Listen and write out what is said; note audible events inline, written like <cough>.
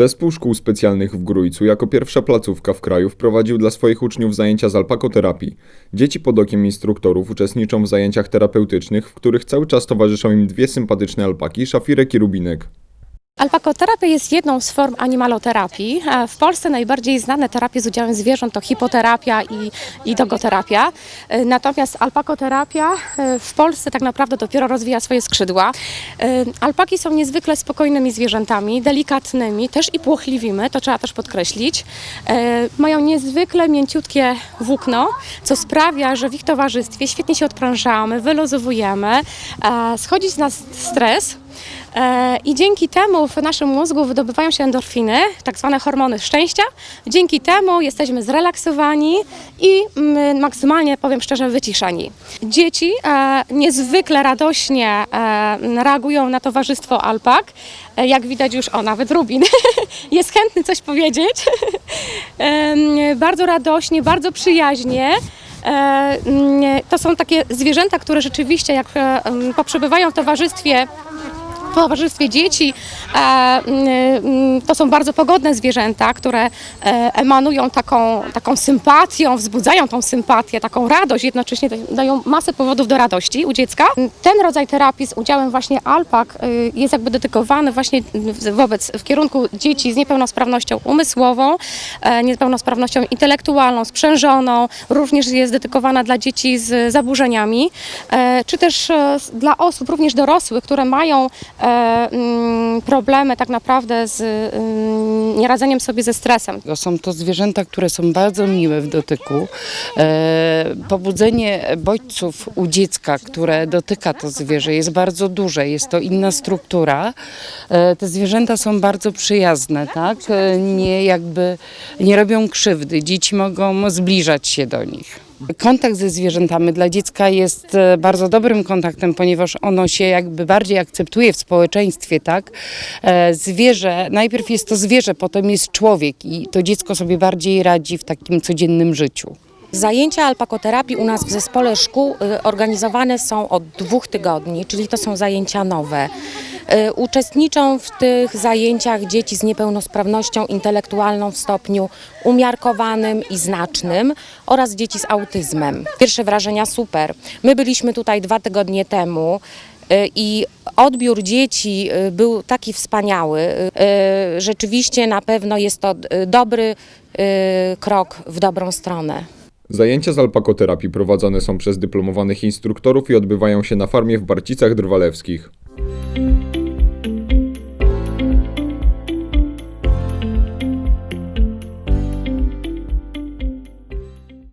Zespół szkół specjalnych w Grójcu jako pierwsza placówka w kraju wprowadził dla swoich uczniów zajęcia z alpakoterapii. Dzieci pod okiem instruktorów uczestniczą w zajęciach terapeutycznych, w których cały czas towarzyszą im dwie sympatyczne alpaki, szafirek i rubinek. Alpakoterapia jest jedną z form animaloterapii. E, W Polsce najbardziej znane terapie z udziałem zwierząt to hipoterapia i, i dogoterapia. E, Natomiast alpakoterapia e, w Polsce tak naprawdę dopiero rozwija swoje skrzydła. Alpaki są niezwykle spokojnymi zwierzętami, delikatnymi, też i płochliwymi, to trzeba też podkreślić. Mają niezwykle mięciutkie włókno, co sprawia, że w ich towarzystwie świetnie się odprężamy, wyluzowujemy, e, schodzi z nas stres, I dzięki temu w naszym mózgu wydobywają się endorfiny, tak zwane hormony szczęścia. Dzięki temu jesteśmy zrelaksowani i mm, maksymalnie, powiem szczerze, wyciszeni. Dzieci e, niezwykle radośnie e, reagują na towarzystwo alpak. E, jak widać już, o nawet Rubin <laughs> jest chętny coś powiedzieć. <laughs> Bardzo radośnie, bardzo przyjaźnie. E, mm, To są takie zwierzęta, które rzeczywiście, jak e, em, poprzebywają w towarzystwie w towarzystwie dzieci e, mm, to są bardzo pogodne zwierzęta, które e, emanują taką, taką sympatią, wzbudzają tą sympatię, taką radość, jednocześnie dają masę powodów do radości u dziecka. Ten rodzaj terapii z udziałem właśnie alpak y, jest jakby dedykowany właśnie wobec, w kierunku dzieci z niepełnosprawnością umysłową, e, niepełnosprawnością intelektualną, sprzężoną, również jest dedykowana dla dzieci z zaburzeniami, czy też dla osób również dorosłych, które mają mm, problemy tak naprawdę z mm, nieradzeniem sobie ze stresem. To Są to zwierzęta, które są bardzo miłe w dotyku. E, pobudzenie bodźców u dziecka, które dotyka to zwierzę jest bardzo duże, jest to inna struktura. E, te zwierzęta są bardzo przyjazne, tak? E, nie jakby nie robią krzywdy. Dzieci mogą zbliżać się do nich. Kontakt ze zwierzętami dla dziecka jest e, bardzo dobrym kontaktem, ponieważ ono się jakby bardziej akceptuje w społeczeństwie, tak? E, Zwierzę, najpierw jest to zwierzę, potem jest człowiek i to dziecko sobie bardziej radzi w takim codziennym życiu. Zajęcia alpakoterapii u nas w zespole szkół y, organizowane są od dwóch tygodni, czyli to są zajęcia nowe. Y, Uczestniczą w tych zajęciach dzieci z niepełnosprawnością intelektualną w stopniu umiarkowanym i znacznym oraz dzieci z autyzmem. Pierwsze wrażenia super. My byliśmy tutaj dwa tygodnie temu. y, I odbiór dzieci y, był taki wspaniały. Rzeczywiście na pewno jest to dobry krok w dobrą stronę. Zajęcia z alpakoterapii prowadzone są przez dyplomowanych instruktorów i odbywają się na farmie w Barcicach Drwalewskich.